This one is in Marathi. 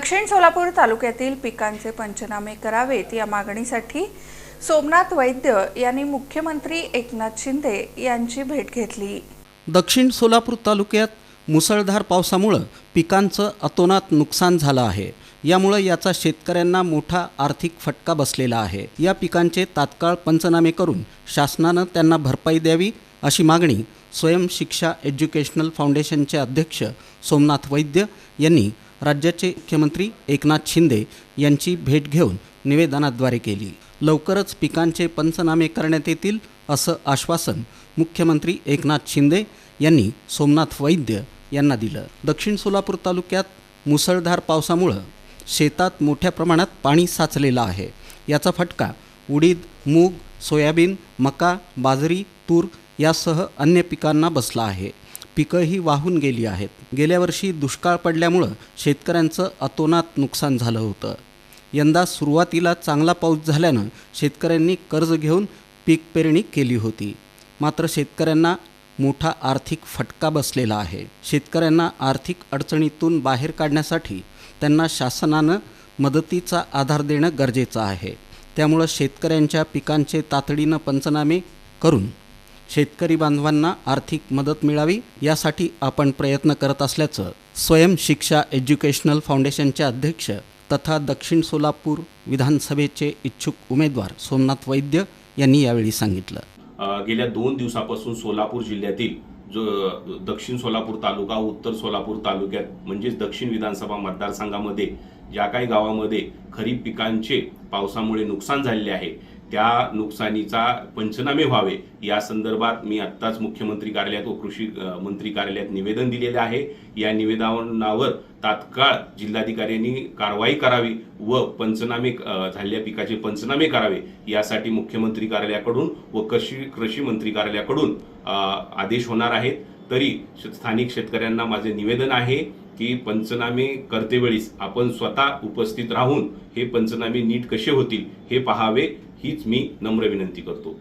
दक्षिण सोलापूर तालुक्यातील पिकांचे पंचनामे करावेत या मागणीसाठी सोमनाथ वैद्य यांनी मुख्यमंत्री एकनाथ शिंदे यांची भेट घेतली. दक्षिण सोलापूर तालुक्यात मुसळधार पावसामुळं पिकांचं अतोनात नुकसान झालं आहे. यामुळं याचा शेतकऱ्यांना मोठा आर्थिक फटका बसलेला आहे. या पिकांचे तात्काळ पंचनामे करून शासनानं त्यांना भरपाई द्यावी अशी मागणी स्वयं शिक्षा एज्युकेशनल फाउंडेशनचे अध्यक्ष सोमनाथ वैद्य यांनी राज्याचे मुख्यमंत्री एकनाथ शिंदे यांची भेट घेऊन निवेदनाद्वारे केली. लवकरच पिकांचे पंचनामे करण्यात येतील असं आश्वासन मुख्यमंत्री एकनाथ शिंदे यांनी सोमनाथ वैद्य यांना दिलं. दक्षिण सोलापूर तालुक्यात मुसळधार पावसामुळं शेतात मोठ्या प्रमाणात पाणी साचलेलं आहे. याचा फटका उडीद मूग सोयाबीन मका बाजरी तूर यासह अन्य पिकांना बसला आहे. पिकंही वाहून गेली आहेत. गेल्या वर्षी दुष्काळ पडल्यामुळं शेतकऱ्यांचं अतोनात नुकसान झालं होतं. यंदा सुरुवातीला चांगला पाऊस झाल्यानं शेतकऱ्यांनी कर्ज घेऊन पीक पेरणी केली होती. मात्र शेतकऱ्यांना मोठा आर्थिक फटका बसलेला आहे. शेतकऱ्यांना आर्थिक अडचणीतून बाहेर काढण्यासाठी त्यांना शासनानं मदतीचा आधार देणं गरजेचं आहे. त्यामुळं शेतकऱ्यांच्या पिकांचे तातडीनं पंचनामे करून शेतकरी बांधवांना आर्थिक मदत मिळावी यासाठी आपण प्रयत्न करत असल्याचं स्वयं शिक्षा एज्युकेशनल फाउंडेशनचे अध्यक्ष तथा दक्षिण सोलापूर विधानसभेचे इच्छुक उमेदवार सोमनाथ वैद्य यांनी यावेळी सांगितलं. गेल्या दोन दिवसापासून सोलापूर जिल्ह्यातील जो दक्षिण सोलापूर तालुका उत्तर सोलापूर तालुक्यात म्हणजेच दक्षिण विधानसभा मतदारसंघामध्ये ज्या काही गावामध्ये खरीप पिकांचे पावसामुळे नुकसान झालेले आहे त्या नुकसानीचा पंचनामे व्हावे. या संदर्भात मी आत्ताच मुख्यमंत्री कार्यालयात व कृषी मंत्री कार्यालयात निवेदन दिलेले आहे. या निवेदनावर तात्काळ जिल्हाधिकाऱ्यांनी कारवाई करावी व पंचनामे झालेल्या पिकाचे पंचनामे करावे. यासाठी मुख्यमंत्री कार्यालयाकडून व कृषी कृषी मंत्री कार्यालयाकडून आदेश होणार आहेत. तरी श- स्थानिक शेतकऱ्यांना माझे निवेदन आहे की पंचनामे करतेवेळीस आपण स्वतः उपस्थित राहून हे पंचनामे नीट कसे होतील हे पहावे. हीच मी नम्र विनंती करतो.